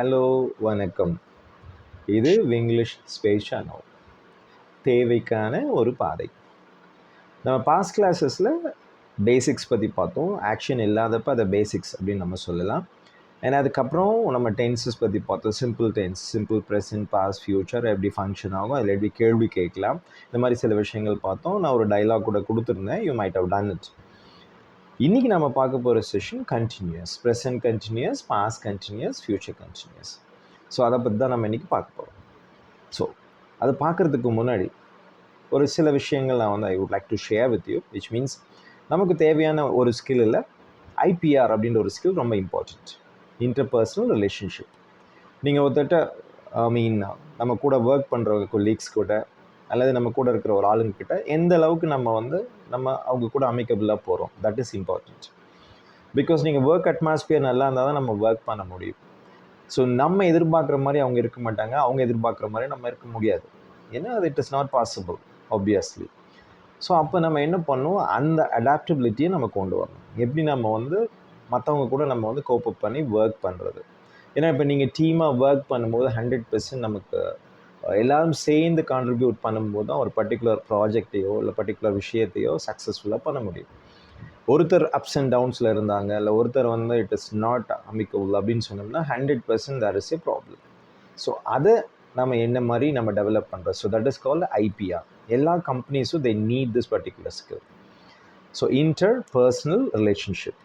Hello வணக்கம். இது Vinglish space channel தேவைக்கான ஒரு பாதை. நம்ம பாஸ்ட் கிளாஸஸில் பேசிக்ஸ் பற்றி பார்த்தோம். ஆக்ஷன் இல்லாதப்ப அதை பேசிக்ஸ் அப்படின்னு நம்ம சொல்லலாம். ஏன்னா அதுக்கப்புறம் நம்ம டென்சஸ் பற்றி பார்த்தோம். Simple tense simple present past future எப்படி ஃபங்க்ஷன் ஆகும் அதில் எப்படி கேள்வி கேட்கலாம். இந்த மாதிரி சில விஷயங்கள் பார்த்தோம். நான் ஒரு டைலாக் கூட கொடுத்துருந்தேன். You might have done it இன்றைக்கி நம்ம பார்க்க போகிற session continuous present continuous past continuous future continuous so அதை பற்றி தான் நம்ம இன்றைக்கி பார்க்க போகிறோம் ஸோ அதை பார்க்குறதுக்கு முன்னாடி ஒரு சில விஷயங்கள் நான் வந்து I would like to share with you which means நமக்கு தேவையான ஒரு ஸ்கில் இல்லை ஐபிஆர் அப்படின்ற ஒரு ஸ்கில் ரொம்ப இம்பார்ட்டண்ட் இன்டர்பர்சனல் ரிலேஷன்ஷிப் நீங்கள் ஒருத்தட்ட ஐ மீன் நம்ம கூட ஒர்க் பண்ணுற கொலீக்ஸ் கூட அல்லது நம்ம கூட இருக்கிற ஒரு ஆளுங்கிட்ட எந்த அளவுக்கு நம்ம வந்து நம்ம அவங்க கூட அமைக்கபிளாக போகிறோம் தட் இஸ் இம்பார்ட்டண்ட் பிகாஸ் நீங்கள் ஒர்க் அட்மாஸ்பியர் நல்லா இருந்தால் தான் நம்ம ஒர்க் பண்ண முடியும். ஸோ நம்ம எதிர்பார்க்குற மாதிரி அவங்க இருக்க மாட்டாங்க. அவங்க எதிர்பார்க்குற மாதிரி நம்ம இருக்க முடியாது. ஏன்னா அது it is not possible obviously so அப்போ நம்ம என்ன பண்ணுவோம்? அந்த அடாப்டபிலிட்டியை நம்ம கொண்டு வரணும். எப்படி நம்ம வந்து மற்றவங்க கூட நம்ம வந்து கோப்பப் பண்ணி ஒர்க் பண்ணுறது ஏன்னா இப்போ நீங்கள் டீமாக ஒர்க் பண்ணும்போது ஹண்ட்ரட் பெர்சன்ட் நமக்கு எல்லாரும் சேர்ந்து கான்ட்ரிபியூட் பண்ணும்போது தான் ஒரு பர்டிகுலர் ப்ராஜெக்டையோ இல்லை பர்டிகுலர் விஷயத்தையோ சக்ஸஸ்ஃபுல்லாக பண்ண முடியும். ஒருத்தர் அப்ஸ் அண்ட் டவுன்ஸில் இருந்தாங்க இல்லை ஒருத்தர் வந்து இட் இஸ் நாட் அமிக்கபிள் அப்படின்னு சொன்னோம்னா hundred percent there is a problem so அதை நம்ம என்ன மாதிரி நம்ம டெவலப் பண்ணுறோம் so that is called IPR எல்லா கம்பெனிஸும் they need this particular skill so interpersonal relationship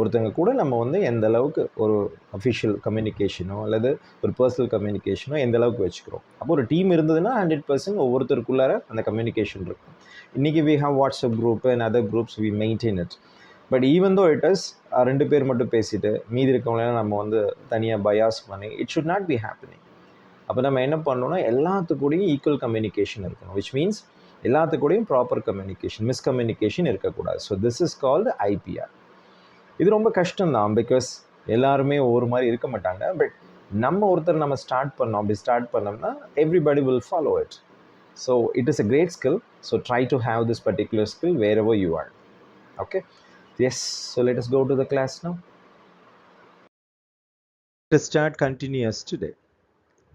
ஒருத்தங்க கூட நம்ம வந்து எந்த அளவுக்கு ஒரு அஃபிஷியல் கம்யூனிகேஷனோ அல்லது ஒரு பர்சனல் கம்யூனிகேஷனோ எந்த அளவுக்கு வச்சுக்கிறோம். அப்போ ஒரு டீம் இருந்ததுன்னா ஹண்ட்ரட் பர்சன்ட் ஒவ்வொருத்தருக்குள்ளார அந்த கம்யூனிகேஷன் இருக்கும். இன்றைக்கி we have WhatsApp group and other groups we maintain it but even though it is ரெண்டு பேர் மட்டும் பேசிட்டு மீதி இருக்கவங்களாம் நம்ம வந்து தனியாக பயாஸ் பண்ணி it should not be happening அப்போ நம்ம என்ன பண்ணணும்னா எல்லாத்துக்கூடையும் ஈக்குவல் கம்யூனிகேஷன் இருக்கணும். விச் மீன்ஸ் எல்லாத்துக்கூடையும் ப்ராப்பர் கம்யூனிகேஷன் மிஸ்கம்யூனிகேஷன் இருக்கக்கூடாது. So this is called IPR இது ரொம்ப கஷ்டம்தான் பிகாஸ் எல்லாருமே ஒவ்வொரு மாதிரி இருக்க மாட்டாங்க. பட் நம்ம ஒருத்தர் நம்ம ஸ்டார்ட் பண்ணோம் அப்படி ஸ்டார்ட் பண்ணோம்னா everybody will follow it so it is a great skill so try to have this particular skill wherever you are okay yes so let us go to the class now. To start continuous today.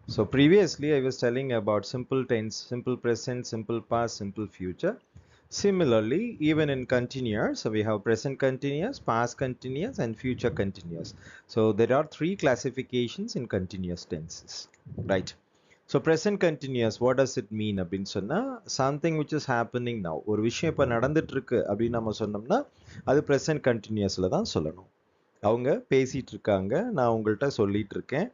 So previously i was telling about simple tense simple present simple past simple future. Similarly, even in continuous, so we have present continuous, past continuous, and future continuous. So there are three classifications in continuous tenses, right? So present continuous, what does it mean அப்படின்னு சொன்னா something which is happening now. ஒரு விஷயம் இப்போ நடந்துட்டு இருக்கு அப்படின்னு நம்ம சொன்னோம்னா அது present continuousல தான் சொல்லணும். அவங்க பேசிட்டு இருக்காங்க நான் உங்கள்கிட்ட சொல்லிட்டு இருக்கேன்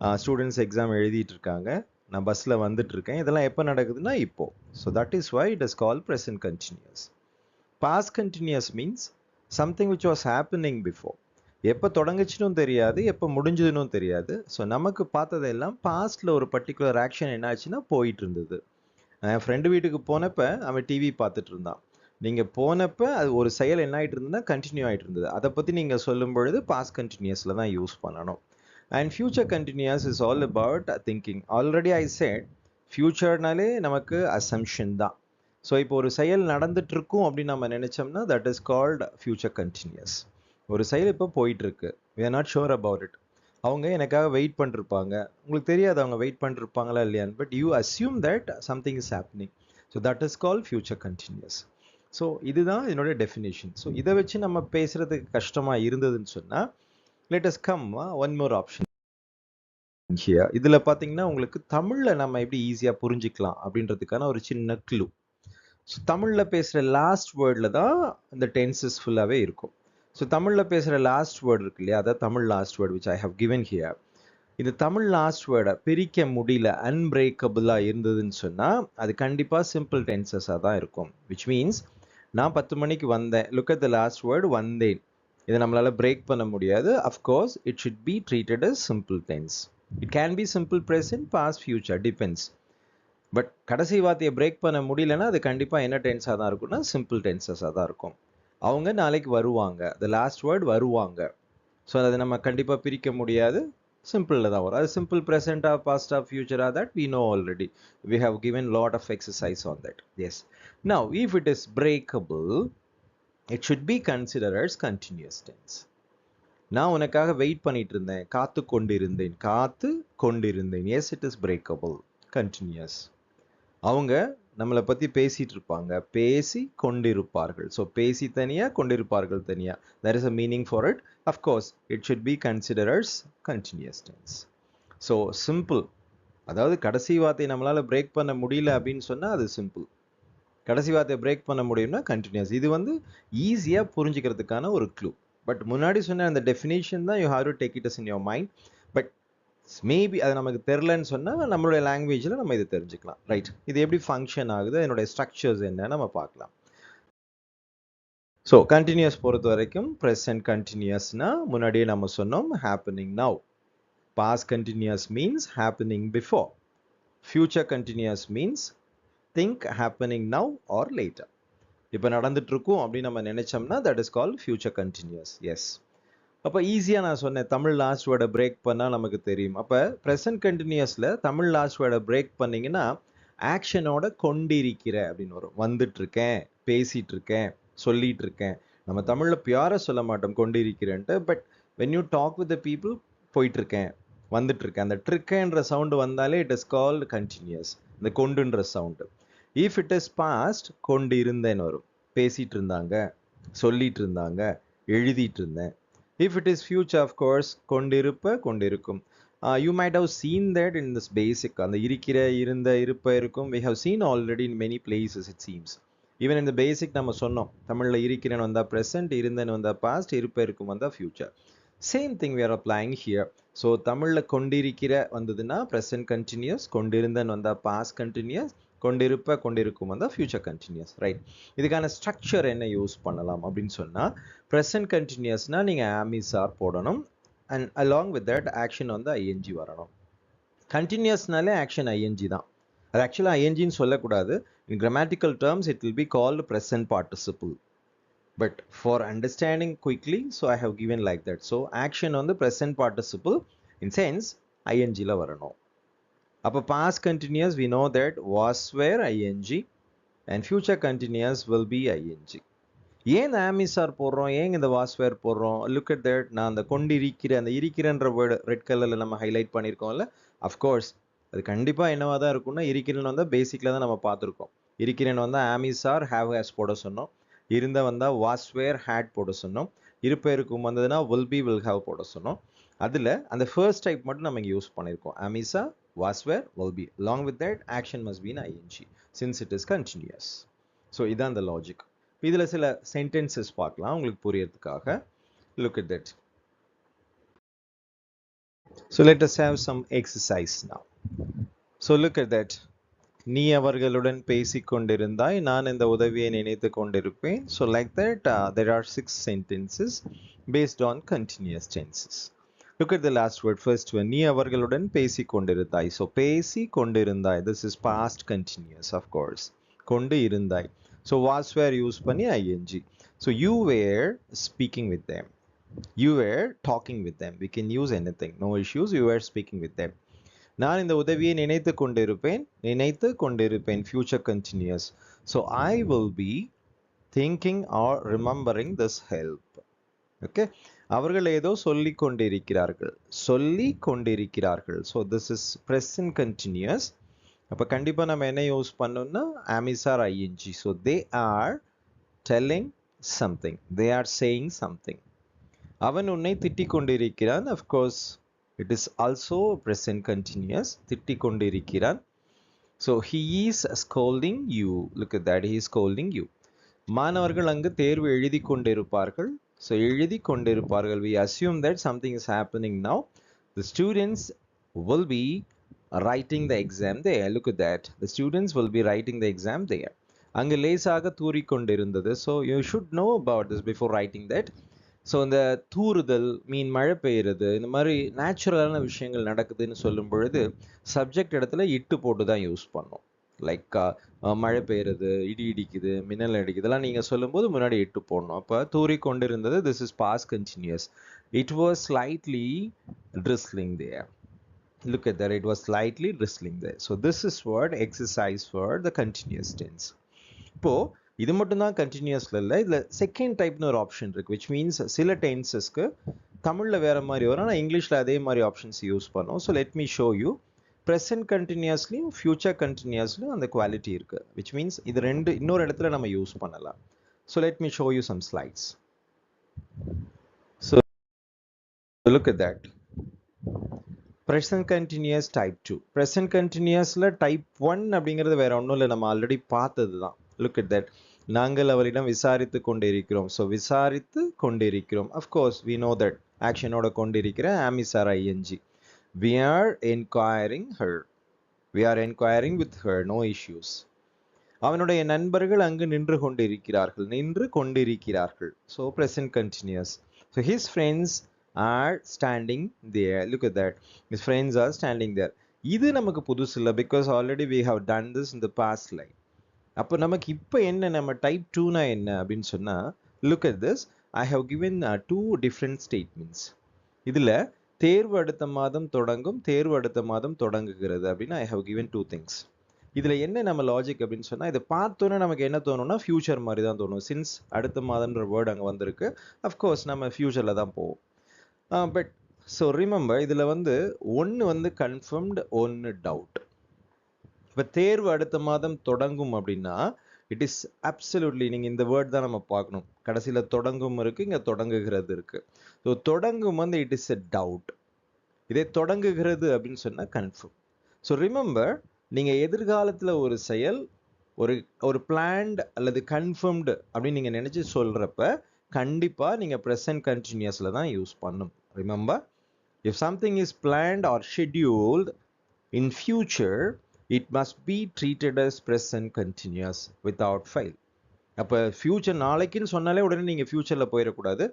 ஸ்டூடெண்ட்ஸ் எக்ஸாம் எழுதிட்டு இருக்காங்க நான் பஸ்ஸில் வந்துட்டு இருக்கேன் இதெல்லாம் எப்போ நடக்குதுன்னா இப்போ. So that is why it is called present continuous past continuous means something which was happening before எப்போ தொடங்குச்சுன்னு தெரியாது எப்போ முடிஞ்சதுன்னு தெரியாது. ஸோ நமக்கு பார்த்ததெல்லாம் பாஸ்டில் ஒரு பர்டிகுலர் ஆக்ஷன் என்னாச்சுன்னா போயிட்டு இருந்தது என் ஃப்ரெண்டு வீட்டுக்கு போனப்போ அவன் டிவி பார்த்துட்டு இருந்தான் நீங்கள் போனப்போ அது ஒரு செயல் என்ன ஆகிட்டு இருந்ததுன்னா கண்டினியூ ஆகிட்டு இருந்தது அதை பற்றி நீங்கள் சொல்லும் பொழுது பாஸ் கண்டினியூஸில் தான் யூஸ் பண்ணணும். And future continuous is all about thinking already I said ஃபியூச்சர்னாலே நமக்கு அசம்ஷன் தான் ஸோ இப்போ ஒரு செயல் நடந்துட்டுருக்கும் அப்படின்னு நம்ம நினச்சோம்னா that is called future continuous ஒரு செயல் இப்போ போயிட்டுருக்கு we are not sure about it அவங்க எனக்காக வெயிட் பண்ணிருப்பாங்க உங்களுக்கு தெரியாது அவங்க வெயிட் பண்ணிருப்பாங்களா இல்லையான்னு but you assume that something is happening so that is called future continuous so இதுதான் என்னோட டெஃபினேஷன் ஸோ இதை வச்சு நம்ம பேசுகிறதுக்கு கஷ்டமாக இருந்ததுன்னு சொன்னால் let us come one more option here இதில் பார்த்தீங்கன்னா உங்களுக்கு தமிழில் நம்ம எப்படி ஈஸியாக புரிஞ்சிக்கலாம் அப்படின்றதுக்கான ஒரு சின்ன க்ளூ ஸோ தமிழில் பேசுகிற லாஸ்ட் வேர்டில் தான் இந்த டென்சஸ் ஃபுல்லாகவே இருக்கும். ஸோ தமிழில் பேசுகிற லாஸ்ட் வேர்டு இருக்கு இல்லையா? அதான் Tamil last word which I have given here இந்த தமிழ் லாஸ்ட் வேர்டை பிரிக்க முடியல அன்பிரேக்கபிளாக இருந்ததுன்னு சொன்னால் அது கண்டிப்பாக சிம்பிள் டென்சஸாக தான் இருக்கும். விச் மீன்ஸ் நான் பத்து மணிக்கு வந்தேன். Look at the last word வந்தேன். இதை நம்மளால் பிரேக் பண்ண முடியாது. Of course it should be treated as simple tense it can be simple present past future depends but கடைசி வார்த்தையை பிரேக் பண்ண முடியலன்னா அது கண்டிப்பாக என்ன டென்ஸாக தான் இருக்கும்னா சிம்பிள் டென்சஸாக தான் இருக்கும். அவங்க நாளைக்கு வருவாங்க. த லாஸ்ட் வேர்ட் வருவாங்க. ஸோ அதை நம்ம கண்டிப்பாக பிரிக்க முடியாது. சிம்பிளில் தான் வரும். அது சிம்பிள் ப்ரெசென்ட்டாக பாஸ்டாக ஃபியூச்சராக that we know already we have given lot of exercise on that yes now if it is breakable it should be consider as continuous tense நான் உனக்காக வெயிட் பண்ணிட்டு இருந்தேன் காத்து கொண்டிருந்தேன். காத்து கொண்டிருந்தேன். Yes it is breakable continuous அவங்க நம்மளை பற்றி பேசிட்டு இருப்பாங்க பேசி கொண்டிருப்பார்கள். ஸோ பேசி தனியாக கொண்டிருப்பார்கள் தனியாக there is a meaning for it of course it should be considers continuous tense so simple அதாவது கடைசி வார்த்தை நம்மளால் பிரேக் பண்ண முடியல அப்படின்னு சொன்னால் அது சிம்பிள் கடைசி வார்த்தையை பிரேக் பண்ண முடியும்னா கண்டினியூஸ் இது வந்து ஈஸியாக புரிஞ்சுக்கிறதுக்கான ஒரு க்ளூ பட் முன்னாடி சொன்ன அந்த டெஃபினேஷன் தான் you have to take its in your mind but maybe அது நமக்கு தெரிலன்னு சொன்னால் நம்மளுடைய லாங்குவேஜில் நம்ம இதை தெரிஞ்சுக்கலாம். ரைட் இது எப்படி ஃபங்க்ஷன் ஆகுது? என்னுடைய ஸ்ட்ரக்சர்ஸ் என்ன? நம்ம பார்க்கலாம். ஸோ கண்டினியூஸ் பொறுத்த வரைக்கும் ப்ரெசன்ட் கண்டினியூஸ்னால் முன்னாடியே நம்ம சொன்னோம் happening now past continuous means happening before future continuous means think happening now or later இப்போ நடந்துட்டு இருக்கும் அப்படின்னு நம்ம நினைச்சோம்னா that is call future continuous yes அப்போ ஈஸியாக நான் சொன்னேன் தமிழ் லாஸ்ட் வேர்டை பிரேக் பண்ணால் நமக்கு தெரியும். அப்போ ப்ரெசன்ட் கண்டினியூஸில் தமிழ் லாஸ்ட் வேர்டை பிரேக் பண்ணீங்கன்னா ஆக்ஷனோட கொண்டிருக்கிற அப்படின்னு வரும். வந்துட்டு இருக்கேன் பேசிட்டு இருக்கேன் சொல்லிட்டு இருக்கேன் நம்ம தமிழில் பியூராக சொல்ல மாட்டோம் கொண்டிருக்கிறேன்ட்டு. But when you talk with the people போயிட்டு இருக்கேன் வந்துட்டு இருக்கேன் அந்த ட்ரிக்கேன்ற சவுண்டு வந்தாலே இட் இஸ் கால்டு கண்டினியூஸ் இந்த கொண்டுன்ற sound if it is past கொண்டு இருந்தேன்னு வரும் பேசிட்டு இருந்தாங்க சொல்லிட்டு இருந்தாங்க எழுதிட்டு இருந்தேன் if it is future of course கொண்டிருப்ப கொண்டிருக்கும். You might have seen that in this basic அந்த இருக்கிற இருந்த இருப்ப இருக்கும். We have seen already in many places it seems even இந்த பேசிக் நம்ம சொன்னோம். தமிழில் இருக்கிறேன்னு வந்தால் ப்ரெசென்ட் இருந்தேன்னு வந்தால் பாஸ்ட் இருப்ப இருக்கும் வந்தால் future same thing we are applying here so தமிழில் கொண்டிருக்கிற வந்ததுன்னா ப்ரெசன்ட் கண்டினியூஸ் கொண்டிருந்தேன்னு வந்தால் பாஸ்ட் கண்டினியூஸ் கொண்டிருப்ப கொண்டிருக்கும் அந்த ஃபியூச்சர் கண்டினியூஸ் ரைட் இதுக்கான ஸ்ட்ரக்சர் என்ன யூஸ் பண்ணலாம் அப்படின்னு சொன்னால் ப்ரெசன்ட் கண்டினியூஸ்னால் நீங்கள் ஆமிசார் போடணும். And along with that action வந்து ஐஎன்ஜி வரணும். கண்டினியூஸ்னாலே ஆக்ஷன் ஐஎன்ஜி தான். அது ஆக்சுவலாக ஐஎன்ஜின்னு சொல்லக்கூடாது. In grammatical terms it will be called present participle but for understanding quickly so I have given like that so action வந்து ப்ரெசன்ட் பார்ட்டிசிபிள் இன் சென்ஸ் ஐஎன்ஜியில் வரணும். அப்போ past continuous we know that was were ING and future continuous will be ING ஏன் ஆமிசார் போடுறோம்? ஏன் இந்த வாஸ்வேர் போடுறோம்? Look at that நான் அந்த கொண்டு இருக்கிற அந்த இருக்கிறன்ற வேர்டு ரெட் கலரில் நம்ம ஹைலைட் பண்ணியிருக்கோம்ல அஃப்கோர்ஸ் அது கண்டிப்பாக என்னவாக தான் இருக்கும்னா இருக்கிறேன்னு வந்தால் பேசிக்கில் தான் நம்ம பார்த்துருக்கோம். இருக்கிறேன்னு வந்தால் ஆமிசார் ஹேவ் ஹேஸ் போட சொன்னோம். இருந்த வந்தால் வாஸ்வேர் ஹேட் போட சொன்னோம். இருப்ப இருக்கும் வந்ததுன்னா வில் பி வில் ஹேவ் போட சொன்னோம். அதில் அந்த ஃபர்ஸ்ட் டைப் மட்டும் நம்ம இங்கே யூஸ் பண்ணியிருக்கோம் அமிசா was where? Will be along with that action must be in ing since it is continuous. So இதான் the logic. இதில் சில sentences பார்க்கலாம் உங்களுக்கு புரியறதுக்காக. Look at that. So let us have some exercise now. So look at that. நீ அவர்களுடன் பேசிக் கொண்டிருந்தாய் நான் இந்த உதவியை நினைத்து கொண்டிருப்பேன். So like that there are six sentences based on continuous tenses look at the last word first one நீ அவர்களுடன் பேசி கொண்டிருந்தாய் ஸோ பேசி கொண்டிருந்தாய் this is past continuous of course கொண்டு இருந்தாய். ஸோ வாஸ் வேர் யூஸ் பண்ணி ING so you were speaking with them you were talking with them we can use anything no issues you were speaking with them நான் இந்த உதவியை நினைத்து கொண்டிருப்பேன். நினைத்து கொண்டிருப்பேன். Future continuous so I will be thinking or remembering this help okay அவர்கள் ஏதோ சொல்லி கொண்டிருக்கிறார்கள். சொல்லி கொண்டிருக்கிறார்கள். So this is present continuous அப்போ கண்டிப்பாக நம்ம என்ன யூஸ் பண்ணோம்னா ஆமிசார் ING so they are telling something they are saying something அவன் உன்னை திட்டிக் கொண்டிருக்கிறான். Of course it is also present continuous திட்டிக் கொண்டிருக்கிறான். So he is scolding you look that he scolding you மாணவர்கள் அங்கு தேர்வு எழுதி கொண்டிருப்பார்கள். ஸோ எழுதி கொண்டிருப்பார்கள். We assume that something is happening now the students will be writing the exam they look that the students will be writing the exam they அங்கு லேசாக தூறிக்கொண்டிருந்தது. So you should know about this before writing that so இந்த தூறுதல் மீன் மழை பெய்யுறது இந்த மாதிரி நேச்சுரலான விஷயங்கள் நடக்குதுன்னு சொல்லும் பொழுது சப்ஜெக்ட் இடத்துல இட்டு போட்டு தான் யூஸ் பண்ணோம். லைக் uh, மழை பெய்யுறது இடி இடிக்குது மின்னல் அடிக்குது இதெல்லாம் நீங்கள் சொல்லும்போது முன்னாடி இட்டு போடணும். அப்போ தூரி கொண்டிருந்தது this is past continuous it was slightly drizzling there look at that it was slightly drizzling there. So this is what exercise for the continuous tense. இப்போ இது மட்டும் தான் கண்டினியூஸ்ல இல்லை இதில் செகண்ட் டைப்னு ஒரு ஆப்ஷன் இருக்கு விச் மீன்ஸ் சில டென்சஸ்க்கு தமிழில் வேறு மாதிரி வரும் ஆனால் இங்கிலீஷில் அதே மாதிரி ஆப்ஷன்ஸ் யூஸ் பண்ணோம். So let me show you present கண்டினியூஸ்லையும் future கண்டினியூஸ்லையும் அந்த குவாலிட்டி இருக்குது விச் மீன்ஸ் இது ரெண்டு இன்னொரு இடத்துல நம்ம யூஸ் பண்ணலாம். So let me show you some slides so look at that present continuous type two present கண்டினியூஸில் type one அப்படிங்கிறது வேற ஒன்றும் இல்லை. நம்ம ஆல்ரெடி பார்த்தது தான். லுக் அட் தட் நாங்கள் அவரிடம் விசாரித்து கொண்டிருக்கிறோம். ஸோ விசாரித்து கொண்டிருக்கிறோம். Of course we know that ஆக்ஷனோட கொண்டிருக்கிற ஆமிசார் ING we are enquiring her we are enquiring with her no issues அவனுடைய நண்பர்கள் அங்கு நின்று கொண்டிருக்கிறார்கள் நின்று கொண்டிருக்கிறார்கள். So present continuous so his friends are standing there look at that. His friends are standing there. இது நமக்கு புதுசு இல்லை because already we have done this in the past life அப்போ நமக்கு இப்போ என்ன நம்ம டைப் டூனா என்ன அப்படின்னு சொன்னால் look at this. I have given two different statements இதில் தேர்வு அடுத்த மாதம் தொடங்கும் தேர்வு அடுத்த மாதம் தொடங்குகிறது அப்படின்னு I have given two things இதில் என்ன நம்ம லாஜிக் அப்படின்னு சொன்னால் இதை பார்த்தோன்னே நமக்கு என்ன தோணும்னா ஃபியூச்சர் மாதிரி தான் தோணும். சின்ஸ் அடுத்த மாதம்ன்ற வேர்டு அங்கே வந்திருக்கு அஃப்கோர்ஸ் நம்ம ஃபியூச்சரில் தான் போவோம். பட் ஸோ ரிமெம்பர் இதில் வந்து ஒன்று வந்து கன்ஃபர்ம்டு ஒன்று டவுட் இப்போ தேர்வு அடுத்த மாதம் தொடங்கும் அப்படின்னா இட் இஸ் அப்சல்யூட்லி நீங்கள் இந்த வேர்ட் தான் நம்ம பார்க்கணும். கடைசியில் தொடங்கும் இருக்குது இங்கே தொடங்குகிறது இருக்குது ஸோ தொடங்கும் வந்து இட் இஸ் எ டவுட் இதே தொடங்குகிறது அப்படின்னு சொன்னால் கன்ஃபார்ம் ஸோ ரிமெம்பர் நீங்கள் எதிர்காலத்தில் ஒரு செயல் ஒரு ஒரு பிளான்ட் அல்லது கன்ஃபர்ம்டு அப்படின்னு நீங்கள் நினச்சி சொல்கிறப்ப கண்டிப்பாக நீங்கள் ப்ரெசன்ட் கண்டினியூஸில் தான் யூஸ் பண்ணும். Remember if something is planned or scheduled in future it must be treated as present continuous without fail அப்போ ஃபியூச்சர் நாளைக்குன்னு சொன்னாலே உடனே நீங்கள் ஃபியூச்சரில் போயிடக்கூடாது.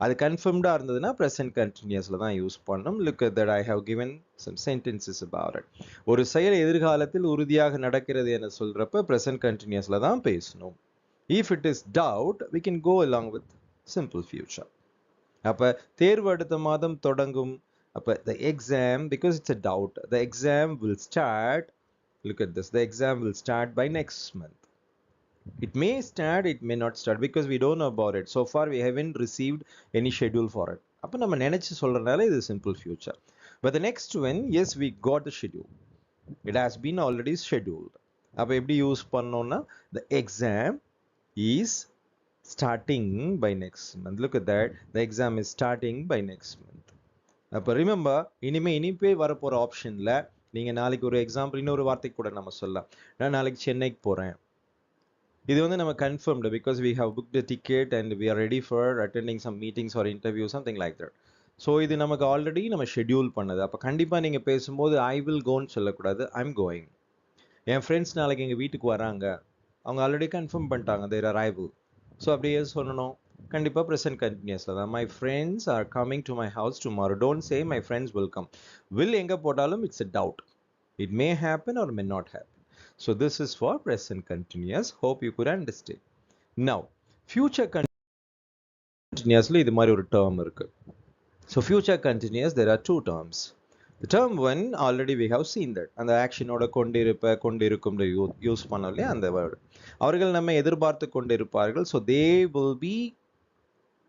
அது கன்ஃபர்ம்டாக இருந்ததுன்னா ப்ரெசன்ட் கண்டினியூஸில் தான் யூஸ் பண்ணணும். Look that I have given some sentences about it ஒரு செயல் எதிர்காலத்தில் உறுதியாக நடக்கிறது என சொல்கிறப்ப ப்ரெசன்ட் கண்டினியூஸில் தான் பேசணும். If it is doubt we can go along with simple future அப்போ தேர்வு அடுத்த மாதம் தொடங்கும். அப்போ the exam because it's a doubt the exam will start look at this the exam will start by next month it may start it may not start because we don't know about it. So far we haven't received any schedule for it. அப்போ நம்ம நினைச்சு சொல்றதுனால இது simple future but the next when as we got the schedule it has been already scheduled அப்போ எப்படி use பண்ணோம்னா the exam is starting by next month look that the exam is starting by next month அப்போ remember இனிமே இனிப்பே வரப்போகிற ஆப்ஷனில் நீங்கள் நாளைக்கு ஒரு எக்ஸாம்பிள் இன்னொரு வார்த்தை கூட நம்ம சொல்லலாம். நான் நாளைக்கு சென்னைக்கு போகிறேன் இது வந்து நம்ம confirmed because we have book the ticket and we are ready for attending some meetings or interview something like that so இது நமக்கு ஆல்ரெடி நம்ம ஷெட்யூல் பண்ணது. அப்போ கண்டிப்பாக நீங்கள் பேசும்போது ஐ வில் கோன்னு சொல்லக்கூடாது. ஐ எம் கோயிங் என் ஃப்ரெண்ட்ஸ் நாளைக்கு எங்கள் வீட்டுக்கு வராங்க. அவங்க ஆல்ரெடி கன்ஃபார்ம் பண்ணிட்டாங்க. தேர் அரைவு ஸோ அப்படியே சொல்லணும் கண்டிப்பாக ப்ரெசன்ட் கண்டினியூஸில் தான் my friends are coming to my house tomorrow don't say my friends welcome will எங்கே போட்டாலும் it's a doubt it may happen or may not happen so this is for present continuous hope you good understand now future கண்டினியூஸில் இது மாதிரி ஒரு term இருக்குது so future continuous there are two terms the term one already we have seen that அந்த ஆக்ஷனோட கொண்டிருப்ப கொண்டிருக்கும் use பண்ணோம் இல்லையா? அந்த வேர்டு அவர்கள் நம்ம எதிர்பார்த்து கொண்டிருப்பார்கள். So they will be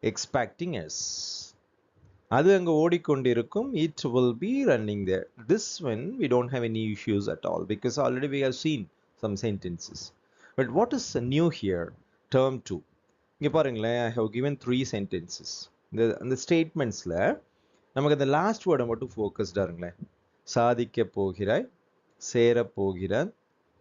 expecting yes அது அங்கே ஓடிக்கொண்டிருக்கும். It will be running there this when we don't have any issues at all because already we have seen some sentences but what is new here term two இங்கே பாருங்களேன் I have given three sentences இந்த அந்த ஸ்டேட்மெண்ட்ஸில் நமக்கு அந்த last வேர்டை மட்டும் ஃபோக்கஸ்டாக இருங்களேன். சாதிக்க போகிறாய் சேரப்போகிறார்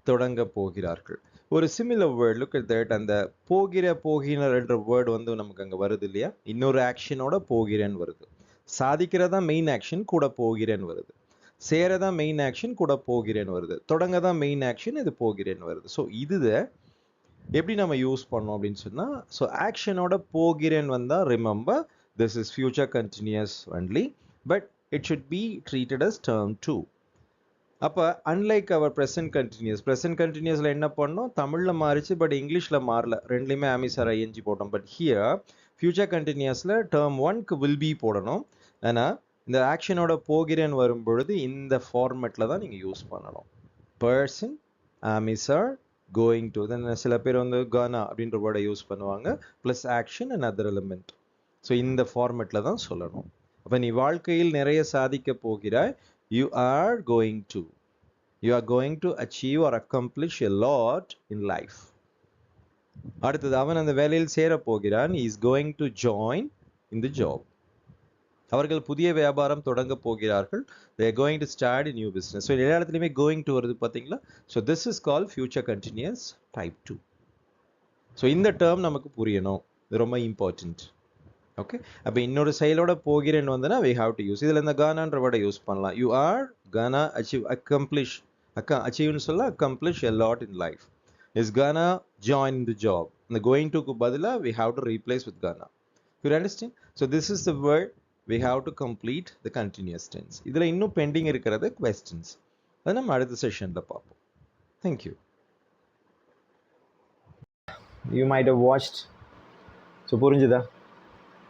தொடங்க போகிறார்கள். ஒரு similar word look at that அந்த போகிற போகினர்ன்ற வேர்டு வந்து நமக்கு அங்கே வருது இல்லையா? இன்னொரு ஆக்ஷனோட போகிறேன்னு வருது. சாதிக்கிறதா மெயின் ஆக்ஷன் கூட போகிறேன்னு வருது. சேரதான் மெயின் ஆக்ஷன் கூட போகிறேன்னு வருது. தொடங்க தான் மெயின் ஆக்ஷன் இது போகிறேன்னு வருது. ஸோ இது எப்படி நம்ம யூஸ் பண்ணோம் அப்படின்னு சொன்னால் ஸோ ஆக்ஷனோட போகிறேன் வந்தால் remember this is future continuous only but it should be treated as term two அப்போ unlike our present continuous present கண்டினியூஸில் என்ன பண்ணோம்? தமிழில் மாறிச்சு பட் இங்கிலீஷில் மாறல. ரெண்டுலேயுமே ஆமிசார் ஐஎன்ஜி போட்டோம். பட் ஹியர் ஃபியூச்சர் கண்டினியூஸில் டேர்ம் ஒன்க்கு வில் பி போடணும். ஏன்னா இந்த ஆக்ஷனோட போகிறேன் வரும் பொழுது இந்த ஃபார்மேட்டில் தான் நீங்கள் யூஸ் பண்ணணும். பர்சன் ஆமிசார் கோயிங் டு தென் சில பேர் வந்து கானா அப்படின்ற வேர்டை யூஸ் பண்ணுவாங்க. Plus action and other element so இந்த ஃபார்மேட்டில் தான் சொல்லணும். அப்போ நீ வாழ்க்கையில் நிறைய சாதிக்க போகிறாய். You are going to you are going to achieve or accomplish a lot in life அடுத்தது அவன் அந்த வேலையில் சேர போகிறான் is going to join in the job அவர்கள் புதிய வியாபாரம் தொடங்க போகிறார்கள். They going to start new business so எல்லா இடத்துலையுமே கோயிங் டு வருது பார்த்தீங்களா? So this is call future continuous type two so இந்த டேர்ம் நமக்கு புரியணும். இது ரொம்ப இம்பார்ட்டண்ட் ஓகே அப்போ இன்னொரு செயலோட போகிறேன்னு வந்தனா வி ஹாவ் டு யூஸ் இதில் இந்த கானான்ற வேர்டை யூஸ் பண்ணலாம். You are gonna achieve accomplish அக்க அச்சீவ்னு சொல்ல accomplish a lot in life is gonna join the job இந்த கோயிங் டுக்கு பதிலாக we have to replace with gonna you understand so this is the word we have to complete the continuous tense இதில் இன்னும் bending இருக்கிறது questions அதை நம்ம அடுத்த செஷனில் பார்ப்போம். Thank you you might watched so புரிஞ்சுதா?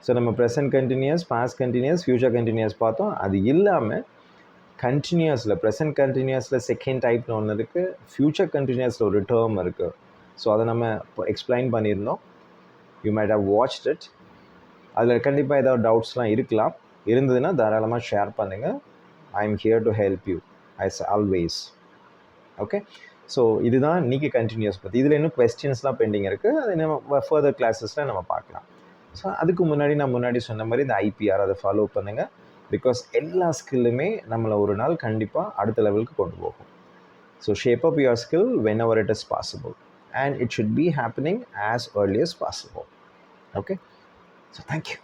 ஸோ நம்ம present continuous past continuous future continuous பார்த்தோம். அது இல்லாமல் கண்டினியூஸில் ப்ரெசன்ட் கண்டினியூஸில் செகண்ட் டைப்னு ஒன்று இருக்குது ஃப்யூச்சர் கண்டினியூஸில் ஒரு டேர்ம் இருக்குது ஸோ அதை நம்ம இப்போ எக்ஸ்பிளைன் பண்ணியிருந்தோம். You might have watch it அதில் கண்டிப்பாக ஏதாவது டவுட்ஸ்லாம் இருக்கலாம். இருந்ததுன்னா தாராளமாக ஷேர் பண்ணுங்கள் I am here to help you as always okay so இதுதான் இன்றைக்கி கண்டினியூஸ் பற்றி இதில் இன்னும் கொஸ்டின்ஸ்லாம் பெண்டிங் இருக்குது அது நம்ம ஃபர்தர் கிளாஸஸில் நம்ம பார்க்கலாம். ஸோ அதுக்கு முன்னாடி நான் முன்னாடி சொன்ன மாதிரி இந்த ஐபிஆர் அதை ஃபாலோ பண்ணுங்கள் பிகாஸ் எல்லா ஸ்கில்லுமே நம்மளை ஒரு நாள் கண்டிப்பாக அடுத்த லெவலுக்கு கொண்டு போகும். So shape up your skill whenever it is possible and it should be happening as early as possible okay so thank you